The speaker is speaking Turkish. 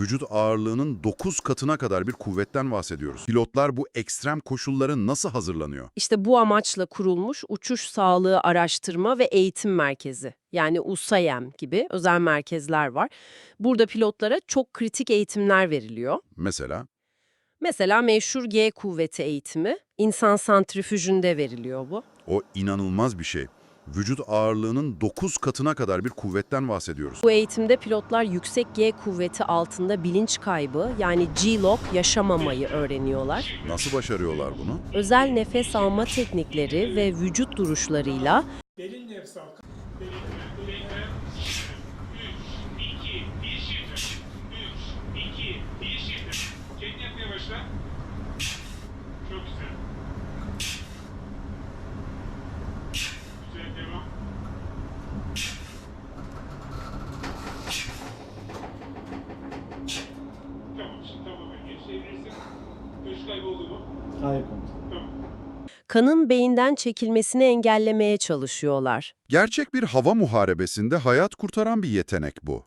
Vücut ağırlığının 9 katına kadar bir kuvvetten bahsediyoruz. Pilotlar bu ekstrem koşullara nasıl hazırlanıyor? İşte bu amaçla kurulmuş Uçuş Sağlığı Araştırma ve Eğitim Merkezi yani USAYEM gibi özel merkezler var. Burada pilotlara çok kritik eğitimler veriliyor. Mesela Mesela meşhur G kuvveti eğitimi, insan santrifüjünde veriliyor bu. o inanılmaz bir şey. Vücut ağırlığının 9 katına kadar bir kuvvetten bahsediyoruz. Bu eğitimde pilotlar yüksek G kuvveti altında bilinç kaybı yani G-LOC yaşamamayı öğreniyorlar. Nasıl başarıyorlar bunu? Özel nefes alma teknikleri ve vücut duruşlarıyla mu? Hayır komutanım. Tamam. kanın beyinden çekilmesini engellemeye çalışıyorlar. Gerçek bir hava muharebesinde hayat kurtaran bir yetenek bu.